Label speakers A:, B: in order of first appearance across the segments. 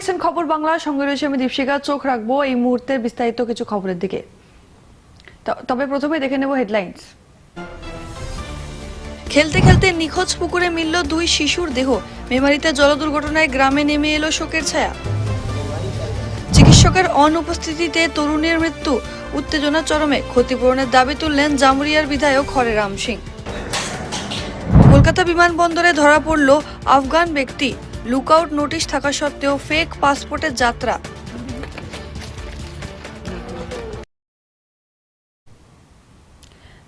A: দেখছেন খবর বাংলা, সঙ্গে রয়েছে আমি দীপশিকা চোখ রাখব এই মুহূর্তের বিস্তারিত কিছু খবরের দিকে। তবে প্রথমে দেখে নেব হেডলাইন্স। খেলতে খেলতে নিখোঁজ পুকুরে মিলল দুই শিশুর দেহ। মেমারিতে জল দুর্ঘটনায় গ্রামে নেমে এলো শোকের ছায়া। চিকিৎসকের অনুপস্থিতিতে তরুণের মৃত্যু। উত্তেজনা চরমে। ক্ষতিপূরণের দাবি তুললেন জামুরিয়ার বিধায়ক হরেরাম সিং। কলকাতা বিমানবন্দরে ধরা পড়ল আফগান ব্যক্তি। লুকআউট নোটিশ থাকা সত্ত্বেও ফেক পাসপোর্টের যাত্রা।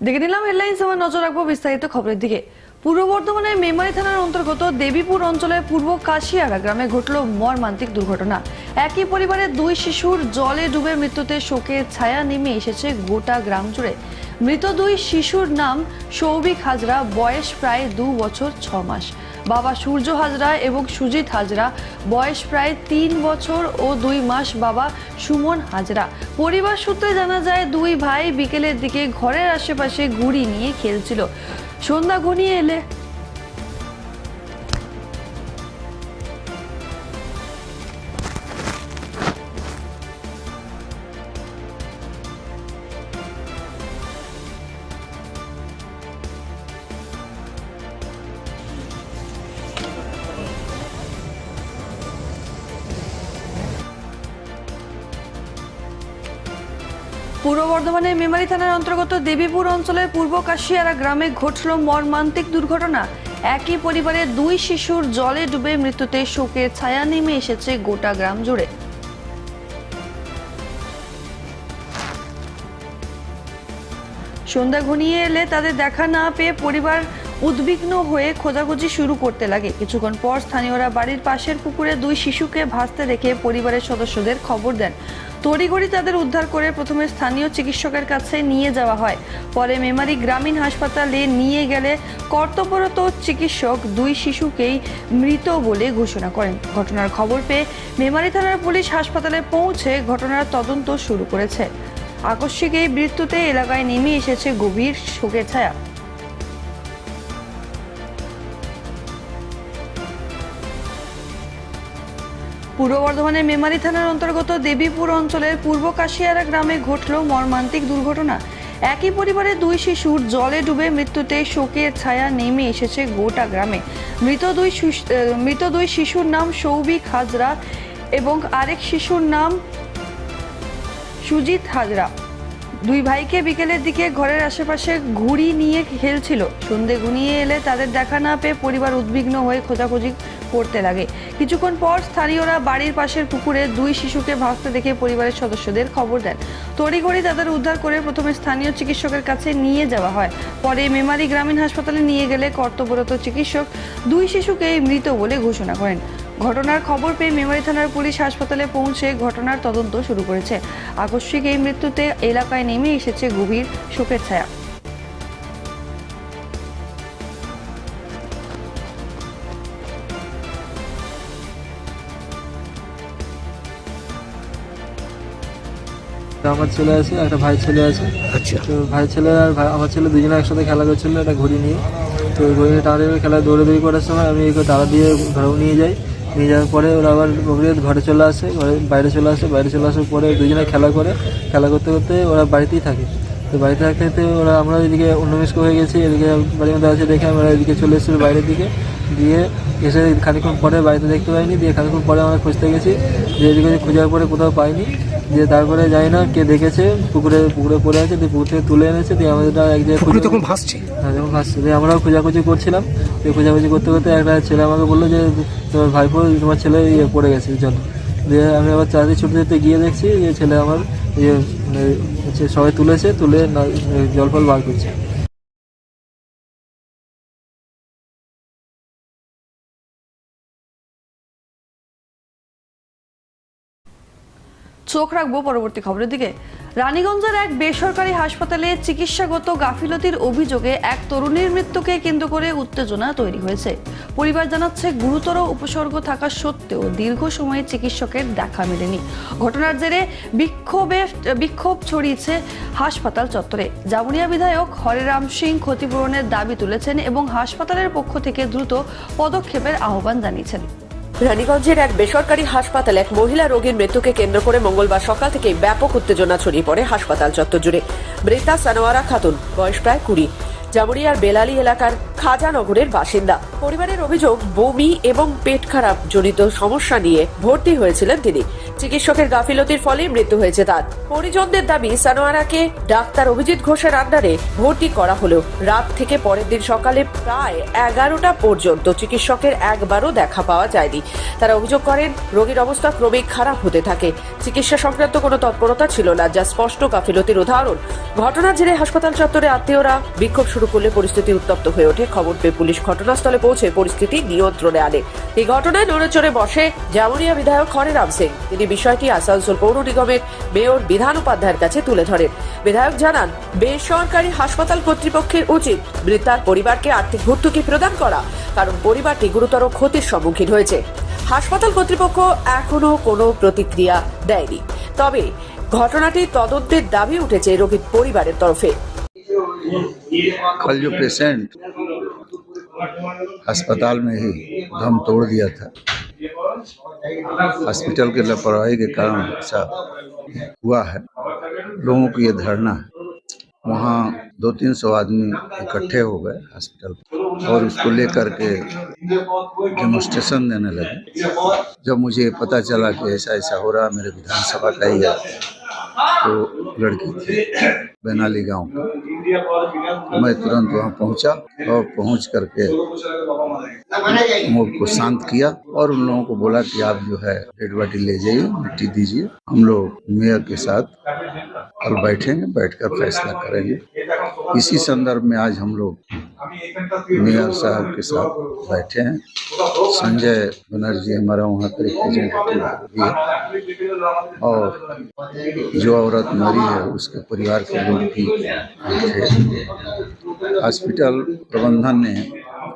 A: দেখে নিলাম হেডলাইন্স, আমার নজর রাখব বিস্তারিত খবরের দিকে। পূর্ব বর্ধমানের মেমারি থানার অন্তর্গত দেবীপুর অঞ্চলের পূর্ব কাশিয়ারা গ্রামে ঘটল মর্মান্তিক দুর্ঘটনা। একই পরিবারের দুই শিশুর জলে ডুবে মৃত্যুতে শোকের ছায়া নেমে এসেছে গোটা গ্রাম জুড়ে। মৃত দুই শিশুর নাম সৌভিক হাজরা, বয়স প্রায় দু বছর ছ মাস। বাবা সূর্য হাজরা এবং সুজিত হাজরা। বয়স প্রায় তিন বছর ও দুই মাস বাবা সুমন হাজরা। পরিবার সূত্রে জানা যায়, দুই ভাই বিকেলের দিকে ঘরের আশেপাশে ঘুড়ি নিয়ে খেলছিল। সন্ধ্যা ঘনিয়ে এলে। পূর্ব বর্ধমানের মেমারি থানার অন্তর্গত দেবীপুর অঞ্চলের পূর্ব কাশিয়ারা গ্রামে ঘটল মর্মান্তিক দুর্ঘটনা। একই পরিবারের দুই শিশুর জলে ডুবে মৃত্যুতে শোকের ছায়া নেমে এসেছে গোটা গ্রাম জুড়ে। সন্ধ্যা ঘনিয়ে এলে তাদের দেখা না পেয়ে পরিবার উদ্বিগ্ন হয়ে খোঁজাখুঁজি শুরু করতে লাগে। কিছুক্ষণ পর স্থানীয়রা বাড়ির পাশের পুকুরে দুই শিশুকে ভাসতে দেখে পরিবারের সদস্যদের খবর দেন। তড়িঘড়ি তাদের উদ্ধার করে প্রথমে স্থানীয় চিকিৎসকের কাছে নিয়ে যাওয়া হয়। পরে মেমারি গ্রামীণ হাসপাতালে নিয়ে গেলে কর্তব্যরত চিকিৎসক দুই শিশুকেই মৃত বলে ঘোষণা করেন। ঘটনার খবর পেয়ে মেমারি থানার পুলিশ হাসপাতালে পৌঁছে ঘটনার তদন্ত শুরু করেছে। আকস্মিক এই মৃত্যুতে এলাকায় নেমে এসেছে গভীর শোকের ছায়া। পূর্ব বর্ধমানের মেমারি থানার অন্তর্গত দেবীপুর অঞ্চলের পূর্ব কাশিয়ারা গ্রামে ঘটল মর্মান্তিক দুর্ঘটনা। একই পরিবারের দুই শিশুর জলে ডুবে মৃত্যুতে শোকের ছায়া নেমে এসেছে গোটা গ্রামে। মৃত দুই মৃত দুই শিশুর নাম সৌভিক হাজরা এবং আরেক শিশুর নাম সুজিত হাজরা। দুই ভাইকে বিকেলের দিকে ঘরের আশেপাশে ঘুড়ি নিয়ে খেলছিল। সন্ধে ঘনিয়ে এলে তাদের দেখা না পেয়ে পরিবার উদ্বিগ্ন হয়ে খোঁজাখুঁজি করতে লাগে। কিছুক্ষণ পর স্থানীয়রা বাড়ির পাশের পুকুরে দুই শিশুকে ভাসতে দেখে পরিবারের সদস্যদের খবর দেন। তড়িঘড়ি তাদের উদ্ধার করে প্রথমে স্থানীয় চিকিৎসকের কাছে নিয়ে যাওয়া হয়। পরে মেমারি গ্রামীণ হাসপাতালে নিয়ে গেলে কর্তব্যরত চিকিৎসক দুই শিশুকে মৃত বলে ঘোষণা করেন। ঘটনার খবর পেয়ে মেমারি থানার পুলিশ হাসপাতালে পৌঁছে ঘটনার তদন্ত শুরু করেছে। আকস্মিক এই মৃত্যুতে এলাকায় নেমে এসেছে গভীর শোকের ছায়া।
B: আমার ছেলে আছে একটা ভাই ছেলে আছে।
C: আচ্ছা।
B: তো ভাই ছেলে আর ভাই আমার ছেলে দুজনে একসাথে খেলা করছিল একটা ঘড়ি নিয়ে। তো ওই ঘড়ি নিয়ে টাড়ে খেলায় দৌড়াদৌড়ি করার সময় আমি একে তাড়া দিয়ে ঘরেও নিয়ে যাই। নিয়ে যাওয়ার পরে ওরা আবার ওগুলো ঘরে চলে আসে ঘরে বাইরে চলে আসে। বাইরে চলে আসার পরে দুজনে খেলা করে। খেলা করতে করতে ওরা বাড়িতেই থাকে। তো বাড়িতে থাকতে থাকতে ওরা আমরা এদিকে অন্যমিস্ক হয়ে গেছি এদিকে বাড়ির মধ্যে আছে দেখে আমরা এদিকে চলে এসেছি বাইরের দিকে। দিয়ে এসে খানিকক্ষণ পরে বাড়িতে দেখতে পাইনি। দিয়ে খানিকক্ষণ পরে আমরা খুঁজতে গেছি। যে এদিকে খোঁজার পরে কোথাও পাইনি। দিয়ে তারপরে জানি না কে দেখেছে পুকুরে পুকুরে পড়ে আছে দিয়ে পুকুর থেকে তুলে এনেছে দিয়ে আমাদের এক জায়গায়
C: তখন ভাসছে?
B: হ্যাঁ যখন ভাসছে। দিয়ে আমরাও খোঁজাখুঁজি করছিলাম। দিয়ে খোঁজাখুঁজি করতে করতে একটা ছেলে আমাকে বলল যে তোমার ভাইপো তোমার ছেলে ইয়ে পড়ে গেছে জল দিয়ে আমি আবার চারদিকে ছুটে যেতে গিয়ে দেখছি যে ছেলে আমার ইয়ে মানে হচ্ছে সবাই তুলেছে তুলে জল ফল বার করছে।
A: চোখ রাখব পরবর্তী খবরের দিকে। রানীগঞ্জের এক বেসরকারি হাসপাতালে চিকিৎসাগত গাফিলতির অভিযোগে এক তরুণীর মৃত্যুকে কেন্দ্র করে উত্তেজনা তৈরি হয়েছে। পরিবার জানাচ্ছে, গুরুতর উপসর্গ থাকা সত্ত্বেও দীর্ঘ সময়ে চিকিৎসকের দেখা মেলেনি। ঘটনার জেরে বিক্ষোভে, বিক্ষোভ ছড়িয়েছে হাসপাতাল চত্বরে। জামুরিয়া বিধায়ক হরেরাম সিং ক্ষতিপূরণের দাবি তুলেছেন এবং হাসপাতালের পক্ষ থেকে দ্রুত পদক্ষেপের আহ্বান জানিয়েছেন।
C: রানীগঞ্জের এক বেসরকারি হাসপাতালে এক মহিলা রোগীর মৃত্যুকে কেন্দ্র করে মঙ্গলবার সকাল থেকে ব্যাপক উত্তেজনা ছড়িয়ে পড়ে হাসপাতাল চত্বর জুড়ে। মৃতা সানোয়ারা খাতুন, বয়স প্রায় কুড়ি। জামুরিয়ার বেলালি এলাকার খাজানগরের বাসিন্দা। পরিবারের অভিযোগ, বমি এবং পেট খারাপ জনিত সমস্যা নিয়ে ভর্তি হয়েছিলেন তিনি। চিকিৎসকের গাফিলতির ফলে মৃত্যু হয়েছে তার। পরিজনদের দাবি, সানোয়ারাকে ডাক্তার অভিজিৎ ঘোষের আন্ডারে ভর্তি করা হলেও রাত থেকে পরের দিন সকালে প্রায় এগারোটা পর্যন্ত চিকিৎসকের একবারও দেখা পাওয়া যায়নি। তারা অভিযোগ করেন, রোগীর অবস্থা ক্রমেই খারাপ হতে থাকে। চিকিৎসা সংক্রান্ত কোনো তৎপরতা ছিল না, যা স্পষ্ট গাফিলতির উদাহরণ। ঘটনার জেরে হাসপাতাল চত্বরে আত্মীয়রা বিক্ষোভ শুরু করলে পরিস্থিতি উত্তপ্ত হয়ে ওঠে। খবর পেয়ে পুলিশ ঘটনাস্থলে পৌঁছে পরিস্থিতি নিয়ন্ত্রণে আনে। এই ঘটনায় নড়েচড়ে বসে জামুরিয়া বিধায়ক হরেরাম সিং। তিনি বিষয়টি আসানসোল পৌর নিগমের মেয়র বিধান উপাধ্যায়ের কাছে তুলে ধরেন। বিধায়ক জানান, বেসরকারি হাসপাতাল কর্তৃপক্ষের উচিত বৃদ্ধার পরিবারকে আর্থিক ভর্তুকি প্রদান করা, কারণ পরিবারটি গুরুতর ক্ষতির সম্মুখীন হয়েছে। হাসপাতাল কর্তৃপক্ষ এখনও কোনো প্রতিক্রিয়া দেয়নি। তবে ঘটনাটি তদন্তের দাবি উঠেছে রোগীর পরিবারের তরফে।
D: कल जो पेशेंट अस्पताल में ही दम तोड़ दिया था। हॉस्पिटल के लापरवाही के कारण ऐसा हुआ है। लोगों की ये धरना है। वहाँ दो तीन सौ आदमी इकट्ठे हो गए हॉस्पिटल और उसको लेकर के डेमोस्ट्रेशन देने लगे। जब मुझे पता चला कि ऐसा ऐसा हो रहा मेरे विधानसभा का ही है। तो लड़की थी, बेनाली गाँव। मैं तुरंत वहाँ पहुँचा और पहुँच करके मोब को शांत किया और उन लोगों को बोला कि आप जो है डेड बॉडी ले जाइए, मिट्टी दीजिए। हम लोग मेयर के साथ कल बैठेंगे, बैठकर फैसला करेंगे। इसी संदर्भ में आज हम लोग मेयर साहब के साथ बैठे हैं। संजय बनर्जी हमारा वहाँ का रिप्रेजेंटेटिव है। और जो औरत मरी है, उसके परिवार के लोग भी थे हॉस्पिटल प्रबंधन ने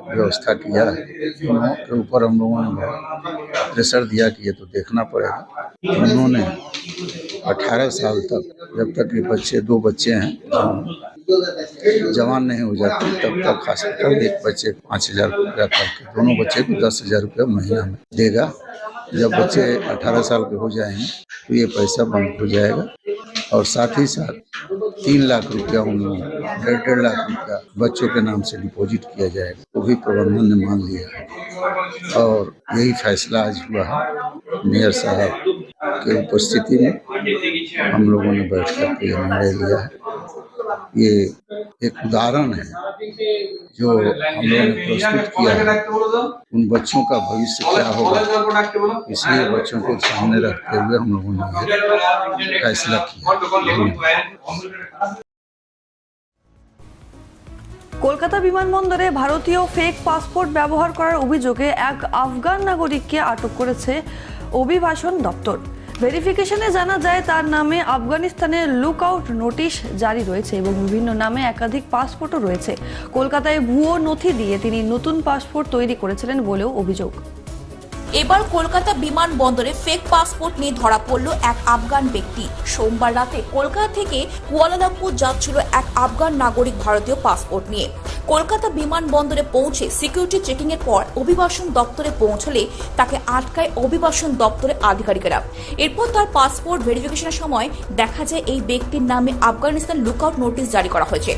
D: व्यवस्था किया है। उन्हों के ऊपर हम लोगों ने प्रेशर दिया कि ये तो देखना पड़ेगा। उन्होंने 18 साल तक जब तक ये बच्चे, दो बच्चे हैं जवान- नहीं हो जाते तब तक हॉस्पिटल एक बच्चे पाँच हज़ार रुपया करके, दोनों बच्चे को दस हज़ार रुपया महीना में देगा। जब बच्चे 18 साल के हो जाएँगे तो ये पैसा बंद हो जाएगा। और साथ ही साथ तीन लाख रुपया उन डेढ़ डेढ़ लाख रुपया बच्चों के नाम से डिपॉजिट किया जाएगा। वो भी प्रबंधन ने मान लिया है। और यही फैसला आज हुआ है। मेयर साहब के उपस्थिति में हम लोगों ने बैठ कर ये निर्णय लिया है ये एक उदाहरण है जो हम लोगों ने प्रस्तुत किया है उन बच्चों का भविष्य क्या होगा इसलिए बच्चों को सामने रखते हुए हम लोगों ने ये फैसला किया धन्यवाद
A: কলকাতা বিমানবন্দরে ভারতীয় ফেক পাসপোর্ট ব্যবহার করার অভিযোগে এক আফগান নাগরিককে আটক করেছে অভিবাসন দপ্তর ভেরিফিকেশনে জানা যায় তার নামে আফগানিস্তানের লুক আউট নোটিশ জারি রয়েছে এবং বিভিন্ন নামে একাধিক পাসপোর্টও রয়েছে। কলকাতায় ভুয়ো নথি দিয়ে তিনি নতুন পাসপোর্ট তৈরি করেছিলেন বলেও অভিযোগ।
E: এবার কলকাতা বিমানবন্দরে ফেক পাসপোর্ট নিয়ে ধরা পড়ল এক আফগান ব্যক্তি। সোমবার রাতে কলকাতা থেকে কুয়ালালামপুর যাচ্ছিল এক আফগান নাগরিক ভারতীয় পাসপোর্ট নিয়ে। কলকাতা বিমানবন্দরে পৌঁছে সিকিউরিটি চেকিং এর পর অভিবাসন দপ্তরে পৌঁছলে তাকে আটকায় অভিবাসন দপ্তরের আধিকারিকেরা। এরপর তার পাসপোর্ট ভেরিফিকেশনের সময় দেখা যায় এই ব্যক্তির নামে আফগানিস্তান লুকআউট নোটিশ জারি করা হয়েছে।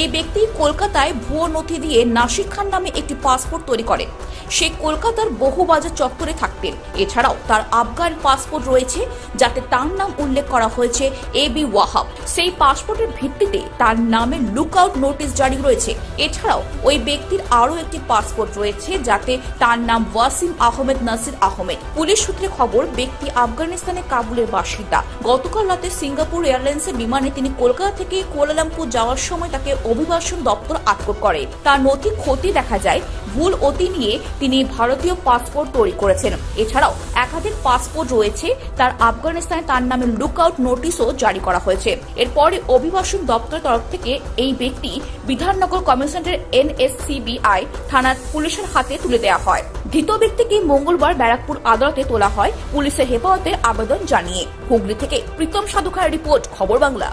E: এই ব্যক্তি কলকাতায় ভুয়ো নথি দিয়ে নাসির খান নামে একটি পাসপোর্ট তৈরি করেন সে কলকাতার বহুবাজার চত্বরে থাকতেন এছাড়াও তার আফগান পাসপোর্ট রয়েছে, যাতে তার নাম উল্লেখ করা হয়েছে এ বি ওয়াহাব। সেই পাসপোর্টের ভিত্তিতে তার নামে লুকআউট নোটিশ জারি রয়েছে। এছাড়াও, ওই ব্যক্তির আরও একটি পাসপোর্ট রয়েছে যাতে তার নাম ওয়াসিম আহমেদ নাসির আহমেদ। পুলিশ সূত্রে খবর, ব্যক্তি আফগানিস্তানের কাবুলের বাসিন্দা। গতকাল রাতে সিঙ্গাপুর এয়ারলাইন্সের বিমানে তিনি কলকাতা থেকে কুয়ালালামপুর যাওয়ার সময় তাকে অভিবাসন দপ্তর আটক করে। তার নথি ক্ষতি দেখা যায়, ভুল অতি নিয়ে তিনি ভারতীয় পাসপোর্ট তৈরি করেছেন। এছাড়াও, একাধিক পাসপোর্ট রয়েছে, তার আফগানিস্তানে তার নামে লুকআউট নোটিশও জারি করা হয়েছে। এরপরে অভিবাসন দপ্তরের তরফ থেকে এই ব্যক্তি বিধাননগর কমিশনারের এনএসসিবিআই থানার পুলিশের হাতে তুলে দেওয়া হয়। ধৃত ব্যক্তিকে মঙ্গলবার ব্যারাকপুর আদালতে তোলা হয়। পুলিশের হেফাজতে আবেদন জানিয়ে। হুগলি থেকে প্রীতম সাধুখার রিপোর্ট, খবর বাংলা।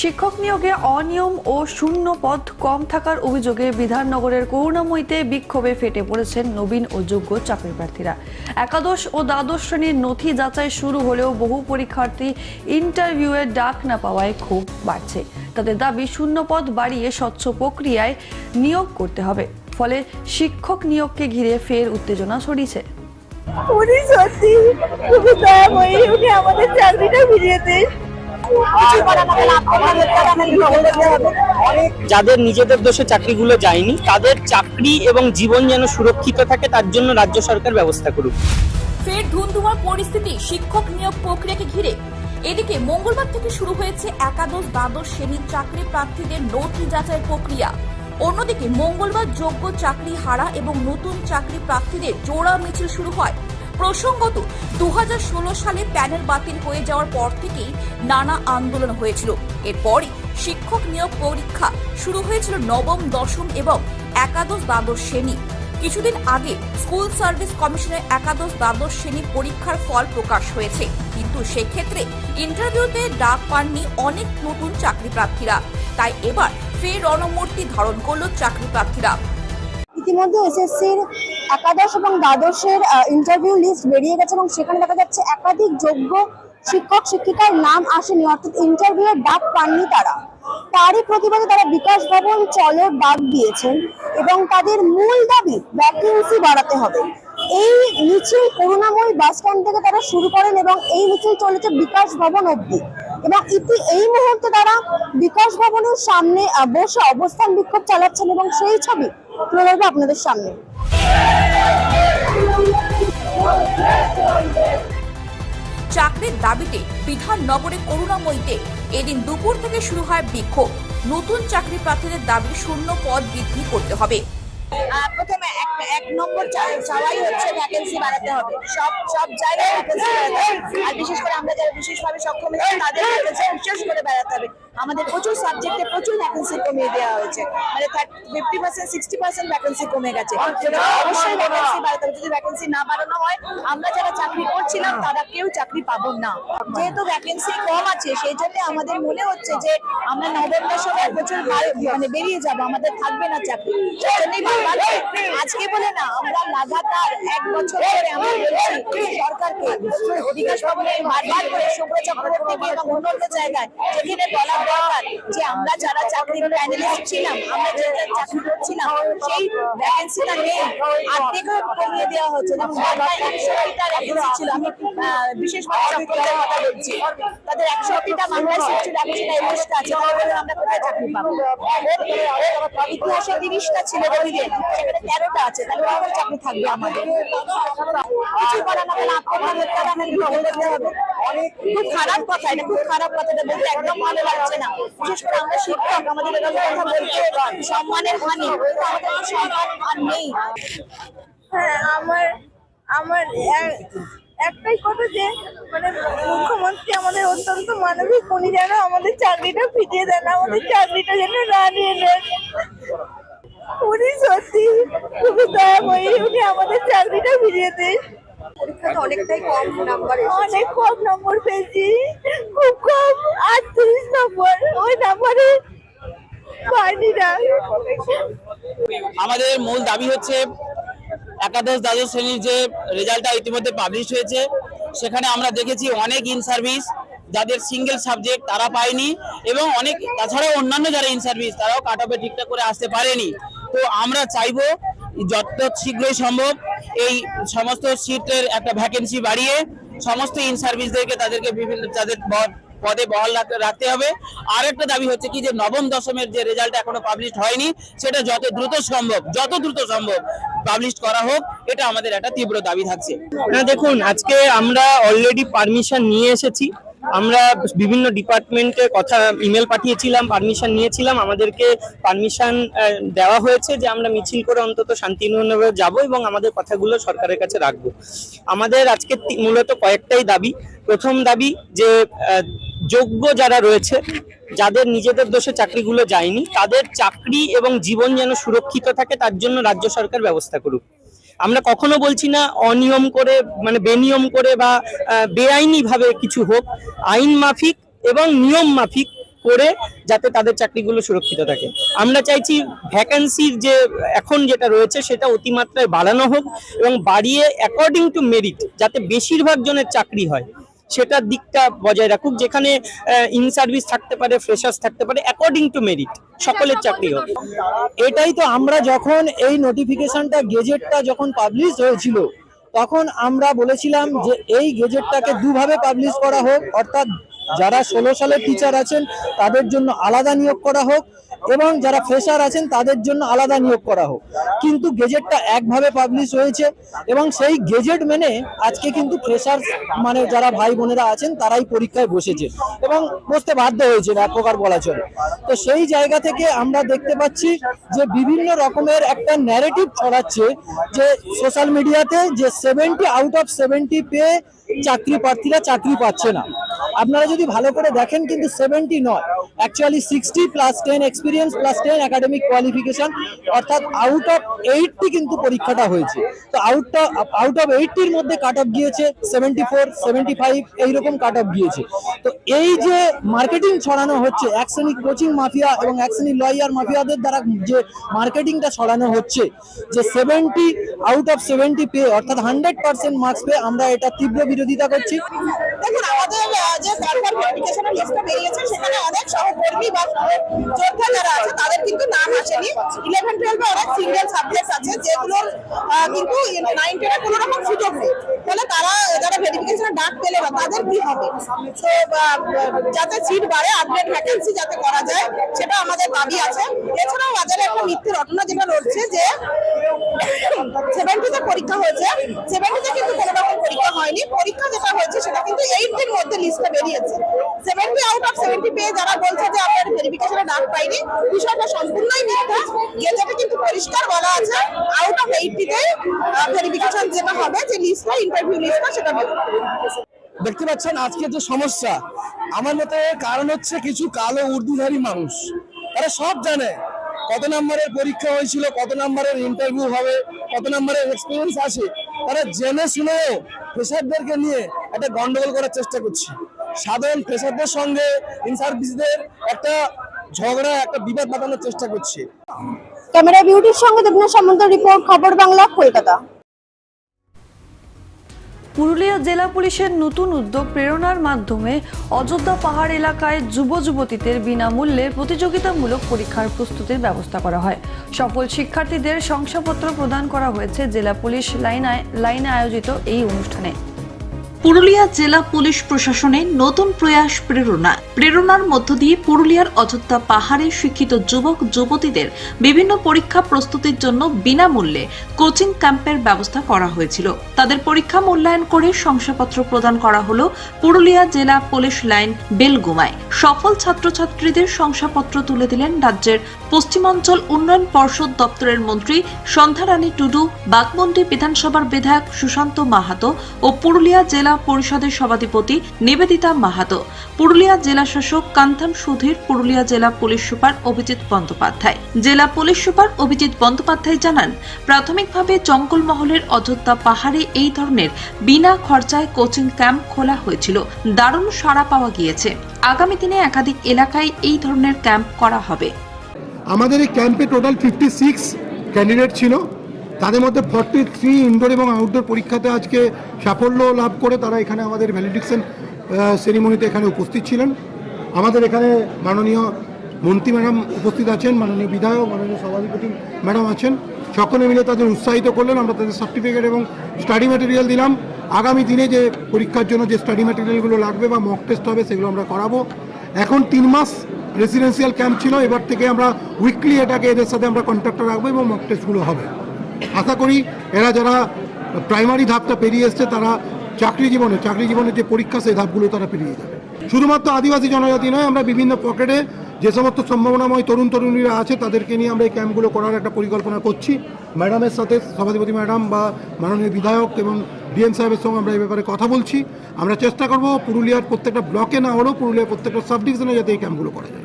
A: শিক্ষক নিয়োগে অনিয়ম ও শূন্য পদ কম থাকার অভিযোগে বিধাননগরের করুণাময়ীতে বিক্ষোভে ফেটে পড়েছেন নবীন ও যোগ্য চাকরি প্রার্থীরা। একাদশ ও দ্বাদশ শ্রেণির নথি যাচাই শুরু হলেও বহু পরীক্ষার্থী ইন্টারভিউয়ের ডাক না পাওয়ায় খুব বাড়ছে। তাদের দাবি, শূন্য পদ বাড়িয়ে স্বচ্ছ প্রক্রিয়ায় নিয়োগ করতে হবে। ফলে শিক্ষক নিয়োগকে ঘিরে ফের উত্তেজনা ছড়িয়েছে।
F: উনি সত্যি আমাদের চাকরিটা ফিরিয়ে দেন।
G: যাদের নিজেদের দোষে চাকরিগুলো যায়নি, তাদের চাকরি এবং জীবন যেন সুরক্ষিত থাকে, তার জন্য রাজ্য সরকার ব্যবস্থা করুক।
E: ফের ধুন্ধুমার পরিস্থিতি, শিক্ষক নিয়োগ প্রক্রিয়াকে ঘিরে। এদিকে মঙ্গলবার থেকে শুরু হয়েছে একাদশ দ্বাদশ শ্রেণির চাকরি প্রার্থীদের নথি যাচাইয়ের প্রক্রিয়া। অন্যদিকে মঙ্গলবার যোগ্য চাকরি হারা এবং নতুন চাকরি প্রার্থীদের জোড়া মিছিল শুরু হয়। প্রসঙ্গত দু হাজার ষোলো সালে প্যানেল বাতিল হয়ে যাওয়ার পর থেকেই নানা আন্দোলন হয়েছিল। এরপরই শিক্ষক নিয়োগ পরীক্ষা শুরু হয়েছিল নবম, দশম এবং একাদশ দ্বাদশ শ্রেণি। কিছুদিন আগে স্কুল সার্ভিস কমিশনের একাদশ, দ্বাদশ শ্রেণি পরীক্ষার ফল প্রকাশ হয়েছে। কিন্তু সেক্ষেত্রে ইন্টারভিউতে ডাক পাননি অনেক নতুন চাকরি প্রার্থীরা তাই এবার ফের রণমূর্তি ধারণ করল চাকরি প্রার্থীরা
F: ইতিমধ্যে এসএসসির একাদশ এবং দ্বাদশের ইন্টারভিউ লিস্ট বেরিয়ে গেছে এবং সেখানে দেখা যাচ্ছে একাধিক যোগ্য শিক্ষক, শিক্ষিকার নাম আসেনি, অর্থাৎ ইন্টারভিউ এর ডাক পাননি তারা। তারই প্রতিবাদে তারা বিকাশ ভবন চলো ডাক দিয়েছেন এবং তাদের মূল দাবি ভ্যাকেন্সি বাড়াতে হবে। এই মিছিল করুণাময়ী বাস স্ট্যান্ড থেকে তারা শুরু করেন এবং এই মিছিল চলেছে বিকাশ ভবন অবধি। এবং ইতি, এই মুহূর্তে তারা বিকাশ ভবনের সামনে বসে অবস্থান বিক্ষোভ চালাচ্ছেন এবং সেই ছবি তুলে ধরবো আপনাদের সামনে।
E: চাকরির দাবিতে বিধাননগরে করুণাময়ীতে এদিন দুপুর থেকে শুরু হয় বিক্ষোভ। নতুন চাকরি প্রার্থীদের দাবি শূন্য পদ বৃদ্ধি করতে হবে।
F: প্রথমে এক এক নম্বর চাওয়াই হচ্ছে ভ্যাকেন্সি বাড়াতে হবে। সব সব জায়গায় ভ্যাকেন্সি বাড়াতে হবে। আর বিশেষ করে আমরা যারা বিশেষভাবে সক্ষম তাদের ভ্যাকেন্সি বিশেষ করে বাড়াতে হবে। আমাদের প্রচুর সাবজেক্টে প্রচুর ভ্যাকেন্সি কমিয়ে দেওয়া হয়েছে। মানে fifty percent sixty percent vacancy কমে গেছে। অবশ্যই ভ্যাকেন্সি বাড়াতে হবে যদি ভ্যাকেন্সি না বাড়ানো হয় আমরা যারা চাকরি করছিলাম তারা কেউ চাকরি পাবো না। যেহেতু ভ্যাকেন্সি কম আছে সেই জন্য আমাদের মনে হচ্ছে যে আমরা নভেম্বর সময় প্রচুর মানে বেরিয়ে যাব আমাদের থাকবে না চাকরি। আজকে বলে না আমরা লাগাতার এক বছর ধরে আমরা বলছি সরকারকে বিকাশ ভবনে বারবার করে শুভ্র চক্রবর্তীকে এবং অন্যান্য জায়গায় যেখানে বলা দরকার যে আমরা যারা চাকরি প্যানেলিস্ট ছিলাম আমরা যে নেই। আর্ধেকও দেওয়া হচ্ছে যেমন ছিল। আমি আহ, বিশেষভাবে চক্রবর্তীর কথা তাদের একশোটিটা বাংলায় সিট ছিল সেটা একুশটা আছে। তাহলে আমরা ছিল রবিদের সেখানে তেরোটা আছে। তাহলে চাকরি থাকবে আমাদের? কিছু করার না করতে হবে? খুব খারাপ কথা খুব খারাপ কথা, এটা বলতে একদম ভালো লাগছে না। বিশেষ করে আমরা শিক্ষক, আমাদের কথা বলতে সম্মানের হানি সম্মান আর নেই।
H: হ্যাঁ আমার আমার একটাই কথা যে মানে মুখ্যমন্ত্রী আমাদের অত্যন্ত মানবিক, উনি যেন আমাদের চাকরিটা ফিরিয়ে দেন, আমাদের চাকরিটা যেন না নিয়ে নেন। উনি সত্যি খুবই দয়াময়ী, উনি আমাদের চাকরিটা ফিরিয়ে দেন।
F: পরীক্ষাতে অনেকটাই কম নাম্বার
H: অনেক কম নম্বর পেয়েছি। খুব কম আটত্রিশ নম্বর ওই নাম্বারে পাইনি না।
G: আমাদের মূল দাবি হচ্ছে একাদশ দ্বাদশ শ্রেণির যে রেজাল্টটা ইতিমধ্যে পাবলিশ হয়েছে সেখানে আমরা দেখেছি অনেক ইন সার্ভিস যাদের সিঙ্গেল সাবজেক্ট তারা পায়নি এবং অনেক তাছাড়াও অন্যান্য যারা ইন সার্ভিস তারাও কাট অফে ঠিকঠাক করে আসতে পারেনি। তো আমরা চাইব যত শীঘ্রই সম্ভব এই সমস্ত সিটের একটা ভ্যাকেন্সি বাড়িয়ে সমস্ত ইন সার্ভিসদেরকে তাদেরকে বিভিন্ন, তাদের পদে বহাল রাখতে- হবে। আর একটা দাবি হচ্ছে কি যে নবম দশমের যে রেজাল্ট এখনও পাবলিশ হয়নি, সেটা যত দ্রুত সম্ভব, যত দ্রুত সম্ভব পাবলিশ করা হোক, এটা আমাদের একটা তীব্র দাবি থাকছে। না দেখুন, আজকে আমরা অলরেডি পারমিশন নিয়ে এসেছি। আমরা বিভিন্ন ডিপার্টমেন্টে কথা ইমেল পাঠিয়েছিলাম পারমিশন নিয়েছিলাম। আমাদেরকে পারমিশন দেওয়া হয়েছে যে আমরা মিছিল করে অন্তত শান্তিপূর্ণভাবে যাব এবং আমাদের কথাগুলো সরকারের কাছে রাখব। আমাদের আজকে মূলত কয়েকটাই দাবি। প্রথম দাবি যে যোগ্য যারা রয়েছে, যাদের নিজেদের দোষে চাকরিগুলো যায়নি, তাদের চাকরি এবং জীবন যেন সুরক্ষিত থাকে, তার জন্য রাজ্য সরকার ব্যবস্থা করুক। আমরা কখনো বলছি না অনিয়ম করে মানে বেনিয়ম করে বা বেআইনি ভাবে কিছু হোক, আইন মাফিক এবং নিয়ম মাফিক করে যাতে তাদের চাকরিগুলো সুরক্ষিত থাকে। আমরা চাইছি ভ্যাকেন্সির যে, এখন যেটা রয়েছে সেটা অতিমাত্রায় বাড়ানো হোক এবং বাড়িয়ে অ্যাকর্ডিং টু মেরিট যাতে বেশিরভাগ জনের চাকরি হয়। সেটার দিকটা বজায় রাখুক, যেখানে ইন সার্ভিস থাকতে পারে ফ্রেশার্স থাকতে পারে অ্যাকর্ডিং টু মেরিট সকলের চাকরি হোক।
I: এটাই তো আমরা যখন এই নোটিফিকেশনটা গেজেটটা যখন পাবলিশ হয়েছিল, তখন আমরা বলেছিলাম যে এই গেজেটটাকে দুভাবে পাবলিশ করা হোক, অর্থাৎ যারা ষোলো সালের টিচার আছেন, তাদের জন্য আলাদা নিয়োগ করা হোক এবং যারা ফ্রেশার আছেন, তাদের জন্য আলাদা নিয়োগ করা হোক। কিন্তু গেজেটটা একভাবে পাবলিশ হয়েছে এবং সেই গেজেট মেনে আজকে কিন্তু ফ্রেশার মানে যারা ভাই বোনেরা আছেন, তারাই পরীক্ষায় বসেছে এবং বসতে বাধ্য হয়েছে, এক প্রকার বলা চলে। তো সেই জায়গা থেকে আমরা দেখতে পাচ্ছি যে বিভিন্ন রকমের একটা ন্যারেটিভ ছড়াচ্ছে যে সোশ্যাল মিডিয়াতে যে সেভেন্টি আউট অফ সেভেন্টি পেয়ে চাকরি প্রার্থীরা চাকরি পাচ্ছে না। আপনারা যদি ভালো করে দেখেন, কিন্তু সেভেন্টি নয় actually sixty plus ten experience plus ten academic qualification অর্থাৎ আউট অফ এইটটি কিন্তু পরীক্ষাটা হয়েছে। তো আউট আউট অফ এইটটির মধ্যে কাট অফ গিয়েছে সেভেন্টি ফোর সেভেন্টি ফাইভ এইরকম কাট অফ গিয়েছে। তো এই যে মার্কেটিং ছড়ানো হচ্ছে, এক শ্রেণি কোচিং মাফিয়া এবং এক শ্রেণি লয়ার মাফিয়াদের দ্বারা যে মার্কেটিংটা ছড়ানো হচ্ছে, যে সেভেন্টি আউট অফ সেভেন্টি পে অর্থাৎ হান্ড্রেড পার্সেন্ট মার্কস পেয়ে আমরা এটা তীব্র বিরোধিতা করছি।
J: দেখুন আমাদের যে সার্ভার ভেরিফিকেশনের লিস্টটা বেরিয়েছে, সেখানে অনেক সহকর্মী বা যোদ্ধা যারা আছে, তাদের কিন্তু নাম আসেনি। ইলেভেন টুয়েলভে অনেক সিঙ্গেল সাবজেক্ট আছে, যেগুলোর কিন্তু নাইন কোনো রকম সুযোগ নেই। ফলে তারা, যারা ভেরিফিকেশনের ডাক পেলে না তাদের কি হবে? তো যাতে সিট বাড়ে আপডেট ভ্যাকেন্সি যাতে করা যায়, সেটা আমাদের দাবি আছে। এছাড়াও বাজারে একটা মিথ্যে রটনা যেটা রয়েছে যে সেভেন্টিতে পরীক্ষা হয়েছে। সেভেন্টিতে কিন্তু কোনো রকম পরীক্ষা হয়নি। পরীক্ষা যেটা হয়েছে, সেটা কিন্তু এইটির মধ্যে লিস্টে বেরিয়েছে। সেভেন্টি আউট অফ সেভেন্টি পেয়ে যারা বলছে যে ভেরিফিকেশনে ডাক পাইনি, বিষয়টা সম্পূর্ণই মিথ্যা। গেজেটে কিন্তু পরিষ্কার বলা আছে। আউট অফ ভেরিফিকেশন যেটা হবে, যে লিস্টটা ইন্টারভিউ লিস্টটা সেটা
I: দেখতে পাচ্ছেন আজকে যে সমস্যা, আমার মতে কারণ হচ্ছে কিছু কালো উর্দুধারী মানুষ। তারা সব জানে কত নম্বরের পরীক্ষা হয়েছিল, কত নম্বরের ইন্টারভিউ হবে, কত নম্বরের এক্সপিরিয়েন্স আছে। তারা জেনে শুনে ফ্রেশারদেরকে নিয়ে একটা গন্ডগোল করার চেষ্টা করছে। সাধারণ ফ্রেশারদের সঙ্গে ইনসার্ভিসদের একটা ঝগড়া, একটা বিবাদ বাঁধানোর চেষ্টা করছে।
K: ক্যামেরা বিউটির সঙ্গে দেবনা সামন্ত, রিপোর্ট, খবর বাংলা, কলকাতা।
A: পুরুলিয়া জেলা পুলিশের নতুন উদ্যোগ প্রেরণার মাধ্যমে অযোধ্যা পাহাড় এলাকায় যুব যুবতীদের বিনামূল্যে প্রতিযোগিতামূলক পরীক্ষার প্রস্তুতির ব্যবস্থা করা হয়। সফল শিক্ষার্থীদের শংসাপত্র প্রদান করা হয়েছে জেলা পুলিশ লাইনে লাইনে আয়োজিত এই অনুষ্ঠানে।
L: পুরুলিয়া জেলা পুলিশ প্রশাসনের নতুন প্রয়াস প্রেরণা। প্রেরণার মধ্য দিয়ে পুরুলিয়ার অযোধ্যা পাহাড়ে শিক্ষিত যুবক, যুবতীদের বিভিন্ন পরীক্ষা প্রস্তুতির জন্য বিনামূল্যে কোচিং ক্যাম্পের ব্যবস্থা করা হয়েছিল। তাদের পরীক্ষা মূল্যায়ন করে শংসাপত্র প্রদান করা হলো পুরুলিয়া জেলা পুলিশ লাইন বেলগুমায়। সফল ছাত্রছাত্রীদের শংসাপত্র তুলে দিলেন রাজ্যের পশ্চিমাঞ্চল উন্নয়ন পর্ষদ দপ্তরের মন্ত্রী সন্ধ্যারানী টুডু বাগমন্ডি বিধানসভার বিধায়ক সুশান্ত মাহাতো ও পুরুলিয়া জেলা পরিষদের সভাধিপতি নিবেদিতা মাহাতো, পুরুলিয়া জেলা শাসক কান্থান সুধীর, পুরুলিয়া জেলা পুলিশ সুপার অভিজিৎ বন্দ্যোপাধ্যায়। জেলা পুলিশ সুপার অভিজিৎ বন্দ্যোপাধ্যায় জানান, প্রাথমিকভাবে জঙ্গলমহলের অযোধ্যা পাহাড়ে এই ধরনের বিনা খরচায় কোচিং ক্যাম্প খোলা হয়েছিল। দারুণ সাড়া পাওয়া গিয়েছে। আগামী দিনে একাধিক এলাকায় এই ধরনের ক্যাম্প করা হবে।
M: আমাদের এই ক্যাম্পে টোটাল ফিফটি সিক্স ক্যান্ডিডেট ছিল। তাদের মধ্যে ফর্টি থ্রি ইনডোর এবং আউটডোর পরীক্ষাতে আজকে সাফল্য লাভ করে তারা এখানে আমাদের ভ্যালিডিকশন সেরিমনিতে এখানে উপস্থিত ছিলেন। আমাদের এখানে মাননীয় মন্ত্রী ম্যাডাম উপস্থিত আছেন, মাননীয় বিধায়ক, মাননীয় সভাধিপতি ম্যাডাম আছেন। সকলে মিলে তাদের উৎসাহিত করলেন, আমরা তাদের সার্টিফিকেট এবং স্টাডি ম্যাটেরিয়াল দিলাম। আগামী দিনে যে পরীক্ষার জন্য যে স্টাডি ম্যাটেরিয়ালগুলো লাগবে বা মক টেস্ট হবে সেগুলো আমরা করাবো। এখন তিন মাস রেসিডেন্সিয়াল ক্যাম্প ছিল, এবার থেকে আমরা উইকলি এটাকে এদের সাথে আমরা কন্ট্যাক্টে রাখব এবং মক টেস্টগুলো হবে। আশা করি এরা যারা প্রাইমারি ধাপটা পেরিয়ে এসছে, তারা চাকরি জীবনে, চাকরি জীবনের যে পরীক্ষা, সেই ধাপগুলো তারা পেরিয়ে যাবে। শুধুমাত্র আদিবাসী জনজাতি নয়, আমরা বিভিন্ন পকেটে যে সমস্ত সম্ভাবনাময় তরুণ তরুণীরা আছে, তাদেরকে নিয়ে আমরা এই ক্যাম্পগুলো করার একটা পরিকল্পনা করছি। ম্যাডামের সাথে সভাধিপতি ম্যাডাম বা মাননীয় বিধায়ক এবং ডিএম সাহেবের সঙ্গে আমরা এই ব্যাপারে কথা বলছি। আমরা চেষ্টা করব পুরুলিয়ার প্রত্যেকটা ব্লকে না হলেও পুরুলিয়ার প্রত্যেকটা সাব ডিভিশনে যাতে এই ক্যাম্পগুলো করা যায়।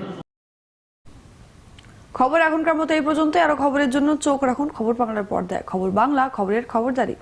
A: খবর এখনকার মতো এই পর্যন্ত আরও খবরের জন্য চোখ রাখুন খবর বাংলার পর্দায়। খবর বাংলা, খবরের খবরদারি।